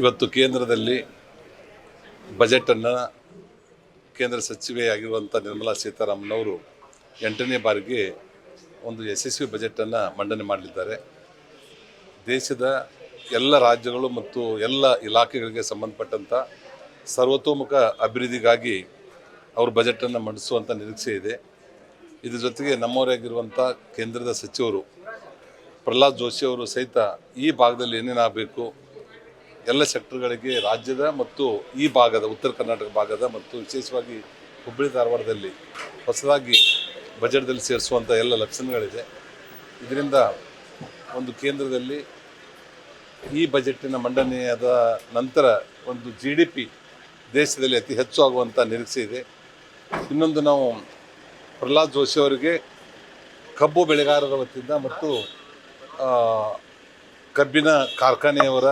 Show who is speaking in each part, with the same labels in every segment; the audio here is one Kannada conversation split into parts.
Speaker 1: ಇವತ್ತು ಕೇಂದ್ರದಲ್ಲಿ ಬಜೆಟನ್ನು ಕೇಂದ್ರ ಸಚಿವೆಯಾಗಿರುವಂಥ ನಿರ್ಮಲಾ ಸೀತಾರಾಮನ್ ಎಂಟನೇ ಬಾರಿಗೆ ಒಂದು ಯಶಸ್ವಿ ಬಜೆಟನ್ನು ಮಂಡನೆ ಮಾಡಲಿದ್ದಾರೆ. ದೇಶದ ಎಲ್ಲ ರಾಜ್ಯಗಳು ಮತ್ತು ಎಲ್ಲ ಇಲಾಖೆಗಳಿಗೆ ಸಂಬಂಧಪಟ್ಟಂಥ ಸರ್ವತೋಮುಖ ಅಭಿವೃದ್ಧಿಗಾಗಿ ಅವರು ಬಜೆಟನ್ನು ಮಂಡಿಸುವಂಥ ನಿರೀಕ್ಷೆ ಇದೆ. ಇದ್ರ ಜೊತೆಗೆ ನಮ್ಮವರಾಗಿರುವಂಥ ಕೇಂದ್ರದ ಸಚಿವರು ಪ್ರಹ್ಲಾದ್ ಜೋಶಿ ಅವರು ಸಹಿತ ಈ ಭಾಗದಲ್ಲಿ ಏನೇನಾಗಬೇಕು ಎಲ್ಲ ಸೆಕ್ಟರ್ಗಳಿಗೆ ರಾಜ್ಯದ ಮತ್ತು ಈ ಭಾಗದ, ಉತ್ತರ ಕರ್ನಾಟಕ ಭಾಗದ ಮತ್ತು ವಿಶೇಷವಾಗಿ ಹುಬ್ಬಳ್ಳಿ, ಧಾರವಾಡದಲ್ಲಿ ಹೊಸದಾಗಿ ಬಜೆಟ್ದಲ್ಲಿ ಸೇರಿಸುವಂಥ ಎಲ್ಲ ಲಕ್ಷಣಗಳಿದೆ. ಇದರಿಂದ ಒಂದು ಕೇಂದ್ರದಲ್ಲಿ ಈ ಬಜೆಟಿನ ಮಂಡನೆಯಾದ ನಂತರ ಒಂದು ಜಿ ಡಿ ಪಿ ದೇಶದಲ್ಲಿ ಅತಿ ಹೆಚ್ಚು ಆಗುವಂಥ ನಿರೀಕ್ಷೆ ಇದೆ. ಇನ್ನೊಂದು ನಾವು ಪ್ರಹ್ಲಾದ್ ಜೋಶಿ ಅವರಿಗೆ ಕಬ್ಬು ಬೆಳೆಗಾರರ ವತಿಯಿಂದ ಮತ್ತು ಕಬ್ಬಿನ ಕಾರ್ಖಾನೆಯವರ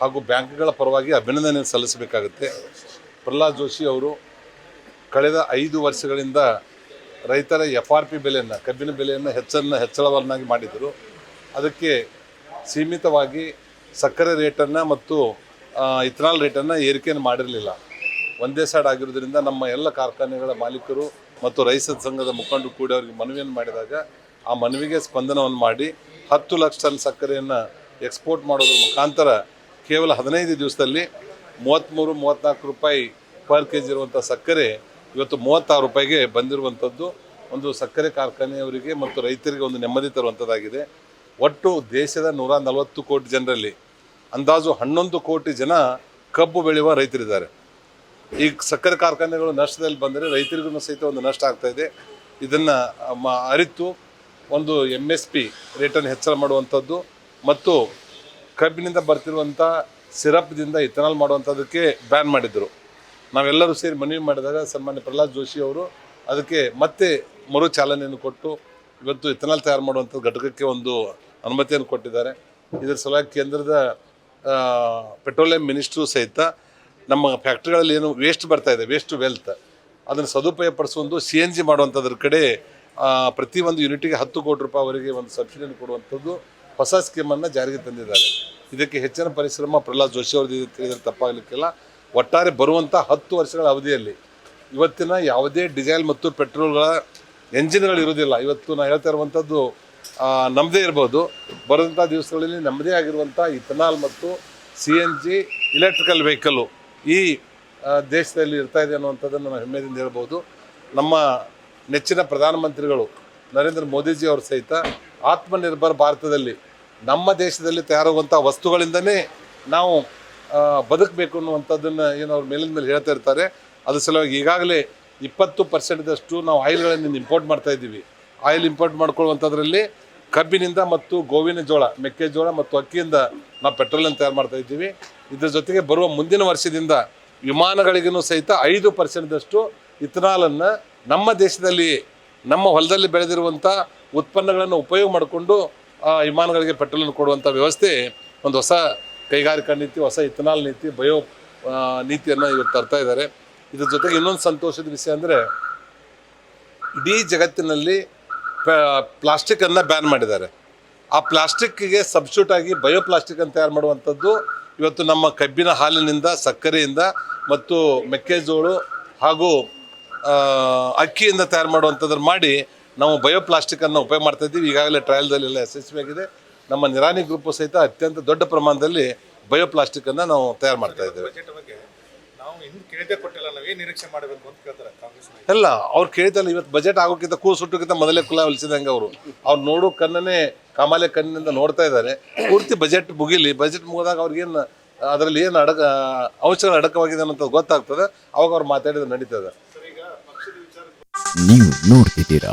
Speaker 1: ಹಾಗೂ ಬ್ಯಾಂಕ್ಗಳ ಪರವಾಗಿ ಅಭಿನಂದನೆ ಸಲ್ಲಿಸಬೇಕಾಗುತ್ತೆ. ಪ್ರಹ್ಲಾದ್ ಜೋಶಿ ಅವರು ಕಳೆದ ಐದು ವರ್ಷಗಳಿಂದ ರೈತರ ಎಫ್ ಆರ್ ಪಿ ಬೆಲೆಯನ್ನು, ಕಬ್ಬಿನ ಬೆಲೆಯನ್ನು ಹೆಚ್ಚನ್ನು, ಹೆಚ್ಚಳವನ್ನಾಗಿ ಮಾಡಿದರು ಅದಕ್ಕೆ ಸೀಮಿತವಾಗಿ ಸಕ್ಕರೆ ರೇಟನ್ನು ಮತ್ತು ಇಥನಾಲ್ ರೇಟನ್ನು ಏರಿಕೆಯನ್ನು ಮಾಡಿರಲಿಲ್ಲ. ಒಂದೇ ಸೈಡ್ ಆಗಿರೋದ್ರಿಂದ ನಮ್ಮ ಎಲ್ಲ ಕಾರ್ಖಾನೆಗಳ ಮಾಲೀಕರು ಮತ್ತು ರೈತ ಸಂಘದ ಮುಖಂಡರು ಕೂಡಿ ಅವರಿಗೆ ಮನವಿಯನ್ನು ಮಾಡಿದಾಗ ಆ ಮನವಿಗೆ ಸ್ಪಂದನವನ್ನು ಮಾಡಿ ಹತ್ತು ಲಕ್ಷ ಟನ್ ಸಕ್ಕರೆಯನ್ನು ಎಕ್ಸ್ಪೋರ್ಟ್ ಮಾಡೋದ್ರ ಮುಖಾಂತರ ಕೇವಲ ಹದಿನೈದು ದಿವಸದಲ್ಲಿ ಮೂವತ್ತ್ಮೂರು ಮೂವತ್ತ್ನಾಲ್ಕು ರೂಪಾಯಿ ಪರ್ ಕೆ ಜಿ ಇರುವಂಥ ಸಕ್ಕರೆ ಇವತ್ತು ಮೂವತ್ತಾರು ರೂಪಾಯಿಗೆ ಬಂದಿರುವಂಥದ್ದು ಒಂದು ಸಕ್ಕರೆ ಕಾರ್ಖಾನೆಯವರಿಗೆ ಮತ್ತು ರೈತರಿಗೆ ಒಂದು ನೆಮ್ಮದಿ ತರುವಂಥದ್ದಾಗಿದೆ ಒಟ್ಟು ದೇಶದ ನೂರ ನಲವತ್ತು ಕೋಟಿ ಜನರಲ್ಲಿ, ಅಂದಾಜು ಹನ್ನೊಂದು ಕೋಟಿ ಜನ ಕಬ್ಬು ಬೆಳೆಯುವ ರೈತರಿದ್ದಾರೆ. ಈಗ ಸಕ್ಕರೆ ಕಾರ್ಖಾನೆಗಳು ನಷ್ಟದಲ್ಲಿ ಬಂದರೆ ರೈತರಿಗೂ ಸಹಿತ ಒಂದು ನಷ್ಟ ಆಗ್ತಾ ಇದೆ. ಇದನ್ನು ಅರಿತು ಒಂದು ಎಂ ಎಸ್ ಪಿ ರೇಟನ್ನು ಹೆಚ್ಚಳ ಮಾಡುವಂಥದ್ದು ಮತ್ತು ಕಬ್ಬಿನಿಂದ ಬರ್ತಿರುವಂಥ ಸಿರಪ್ದಿಂದ ಇಥನಾಲ್ ಮಾಡುವಂಥದ್ದಕ್ಕೆ ಬ್ಯಾನ್ ಮಾಡಿದರು. ನಾವೆಲ್ಲರೂ ಸೇರಿ ಮನವಿ ಮಾಡಿದಾಗ ಸನ್ಮಾನ್ಯ ಪ್ರಹ್ಲಾದ್ ಜೋಶಿ ಅವರು ಅದಕ್ಕೆ ಮತ್ತೆ ಮರು ಚಾಲನೆಯನ್ನು ಕೊಟ್ಟು ಇವತ್ತು ಇಥನಾಲ್ ತಯಾರು ಮಾಡುವಂಥ ಘಟಕಕ್ಕೆ ಒಂದು ಅನುಮತಿಯನ್ನು ಕೊಟ್ಟಿದ್ದಾರೆ. ಇದರ ಸಲುವಾಗಿ ಕೇಂದ್ರದ ಪೆಟ್ರೋಲಿಯಂ ಮಿನಿಸ್ಟ್ರು ಸಹಿತ ನಮ್ಮ ಫ್ಯಾಕ್ಟ್ರಿಗಳಲ್ಲಿ ಏನು ವೇಸ್ಟ್ ಬರ್ತಾ ಇದೆ ವೇಸ್ಟ್ ವೆಲ್ತ್ ಅದನ್ನು ಸದುಪಯೋಗ ಪಡಿಸುವುದು ಸಿ ಎನ್ ಜಿ ಮಾಡುವಂಥದ್ರ ಕಡೆ ಪ್ರತಿಯೊಂದು ಯೂನಿಟಿಗೆ ಹತ್ತು ಕೋಟಿ ರೂಪಾಯಿವರೆಗೆ ಒಂದು ಸಬ್ಸಿಡಿಯನ್ನು ಕೊಡುವಂಥದ್ದು ಹೊಸ ಸ್ಕೀಮನ್ನು ಜಾರಿಗೆ ತಂದಿದ್ದಾರೆ. ಇದಕ್ಕೆ ಹೆಚ್ಚಿನ ಪರಿಶ್ರಮ ಪ್ರಹ್ಲಾದ್ ಜೋಶಿ ಅವ್ರದ್ದು ತಿಳಿದ್ರೆ ತಪ್ಪಾಗಲಿಕ್ಕಿಲ್ಲ. ಒಟ್ಟಾರೆ ಬರುವಂಥ ಹತ್ತು ವರ್ಷಗಳ ಅವಧಿಯಲ್ಲಿ ಇವತ್ತಿನ ಯಾವುದೇ ಡೀಸೆಲ್ ಮತ್ತು ಪೆಟ್ರೋಲ್ಗಳ ಎಂಜಿನ್ಗಳು ಇರೋದಿಲ್ಲ ಇವತ್ತು ನಾನು ಹೇಳ್ತಾ ಇರುವಂಥದ್ದು ನಮ್ಮದೇ ಇರ್ಬೋದು. ಬರುವಂಥ ದಿವಸಗಳಲ್ಲಿ ನಮ್ಮದೇ ಆಗಿರುವಂಥ ಇಥನಾಲ್ ಮತ್ತು C N G electrical vehicle ಈ ದೇಶದಲ್ಲಿ ಇರ್ತಾ ಇದೆ ಅನ್ನುವಂಥದ್ದನ್ನು ನಾವು ಹೆಮ್ಮೆಯಿಂದ ಹೇಳ್ಬೋದು. ನಮ್ಮ ನೆಚ್ಚಿನ ಪ್ರಧಾನಮಂತ್ರಿಗಳು ನರೇಂದ್ರ ಮೋದಿಜಿ ಅವರು ಸಹಿತ ಆತ್ಮನಿರ್ಭರ್ ಭಾರತದಲ್ಲಿ ನಮ್ಮ ದೇಶದಲ್ಲಿ ತಯಾರಾಗುವಂಥ ವಸ್ತುಗಳಿಂದನೇ ನಾವು ಬದುಕಬೇಕು ಅನ್ನುವಂಥದ್ದನ್ನು ಏನು ಅವ್ರ ಮೇಲಿನ ಮೇಲೆ ಹೇಳ್ತಾ ಇರ್ತಾರೆ. ಅದ್ರ ಸಲುವಾಗಿ ಈಗಾಗಲೇ ಇಪ್ಪತ್ತು ಪರ್ಸೆಂಟ್ದಷ್ಟು ನಾವು ಆಯಿಲ್ಗಳನ್ನು ಇಂಪೋರ್ಟ್ ಮಾಡ್ತಾ ಇದ್ದೀವಿ. ಆಯಿಲ್ ಇಂಪೋರ್ಟ್ ಮಾಡ್ಕೊಳ್ಳುವಂಥದ್ರಲ್ಲಿ ಕಬ್ಬಿನಿಂದ ಮತ್ತು ಗೋವಿನ ಜೋಳ ಮೆಕ್ಕೆಜೋಳ ಮತ್ತು ಅಕ್ಕಿಯಿಂದ ನಾವು ಪೆಟ್ರೋಲನ್ನು ತಯಾರು ಮಾಡ್ತಾ ಇದ್ದೀವಿ. ಇದ್ರ ಜೊತೆಗೆ ಬರುವ ಮುಂದಿನ ವರ್ಷದಿಂದ ವಿಮಾನಗಳಿಗೂ ಸಹಿತ ಐದು ಪರ್ಸೆಂಟ್ದಷ್ಟು ಇಥನಾಲನ್ನು ನಮ್ಮ ದೇಶದಲ್ಲಿ, ನಮ್ಮ ಹೊಲದಲ್ಲಿ ಬೆಳೆದಿರುವಂಥ ಉತ್ಪನ್ನಗಳನ್ನು ಉಪಯೋಗ ಮಾಡಿಕೊಂಡು ವಿಮಾನಗಳಿಗೆ ಪೆಟ್ರೋಲ್ ಕೊಡುವಂಥ ವ್ಯವಸ್ಥೆ ಒಂದು ಹೊಸ ಕೈಗಾರಿಕಾ ನೀತಿ ಹೊಸ ಇಥನಾಲ್ ನೀತಿ ಬಯೋ ಆ, ನೀತಿಯನ್ನು ಇವತ್ತು ತರ್ತಾ ಇದ್ದಾರೆ. ಇದ್ರ ಜೊತೆಗೆ ಇನ್ನೊಂದು ಸಂತೋಷದ ವಿಷಯ ಅಂದರೆ ಇಡೀ ಜಗತ್ತಿನಲ್ಲಿ ಪ್ಲಾಸ್ಟಿಕನ್ನು ಬ್ಯಾನ್ ಮಾಡಿದ್ದಾರೆ. ಆ ಪ್ಲಾಸ್ಟಿಕ್ಕಿಗೆ ಸಬ್ಸ್ಟ್ಯೂಟ್ ಆಗಿ ಬಯೋ ಪ್ಲಾಸ್ಟಿಕನ್ನು ತಯಾರು ಮಾಡುವಂಥದ್ದು? ಇವತ್ತು ನಮ್ಮ ಕಬ್ಬಿನ ಹಾಲಿನಿಂದ ಸಕ್ಕರೆಯಿಂದ ಮತ್ತು ಮೆಕ್ಕೆಜೋಳು ಹಾಗೂ ಅಕ್ಕಿಯಿಂದ ತಯಾರು ಮಾಡುವಂಥದ್ದನ್ನು ಮಾಡಿ ನಾವು ಬಯೋ ಅನ್ನು ಉಪಯೋಗ ಮಾಡ್ತಾ ಇದ್ದೀವಿ. ಈಗಾಗಲೇ ಯಶಸ್ವಿ ಆಗಿದೆ. ನಮ್ಮ ನಿರಾನಿ ಗ್ರೂಪ್ ಸಹಿತ ಅತ್ಯಂತ ದೊಡ್ಡ ಪ್ರಮಾಣದಲ್ಲಿ ಬಯೋ ಅನ್ನು ನಾವು ತಯಾರು ಮಾಡ್ತಾ ಇದ್ದೇವೆ.
Speaker 2: ಬಜೆಟ್ ಬಗ್ಗೆ ನಾವು ಇನ್ನು ಕೇಳದೆ ಕೊಟ್ಟಿಲ್ಲ. ನಾವು ಏನು ನಿರೀಕ್ಷೆ ಮಾಡಬೇಕು ಅಂತ ಕೇಳ್ತಾರೆ ಕಾಂಗ್ರೆಸ್
Speaker 1: ಅಲ್ಲ ಅವ್ರು ಕೇಳಿದಲ್ಲ ಇವತ್ತು ಬಜೆಟ್ ಆಗೋಕ್ಕಿಂತ ಕೂ ಸುಟ್ಟಕ್ಕಿಂತ ಮೊದಲೇ ಕುಲ ಹೊಲಿಸಿದಂಗೆ ಅವರು. ಅವ್ರು ನೋಡೋ ಕಣ್ಣನೇ ಕಾಮಾಲೆ ಕಣ್ಣಿನಿಂದ ನೋಡ್ತಾ ಇದ್ದಾರೆ. ಪೂರ್ತಿ ಬಜೆಟ್ ಮುಗಿಲಿ. ಬಜೆಟ್ ಮುಗಿದಾಗ ಅವ್ರಿಗೇನು ಅದರಲ್ಲಿ ಏನು ಅಡಕ ಅಂಶಗಳು ಅಡಕವಾಗಿದೆ ಅನ್ನೋದು ಗೊತ್ತಾಗ್ತದೆ. ಅವಾಗ ಅವ್ರು ಮಾತಾಡಿದ್ರೆ ನಡೀತದೆ.
Speaker 3: ನೀವು ನೋಡ್ತಿದ್ದೀರಾ?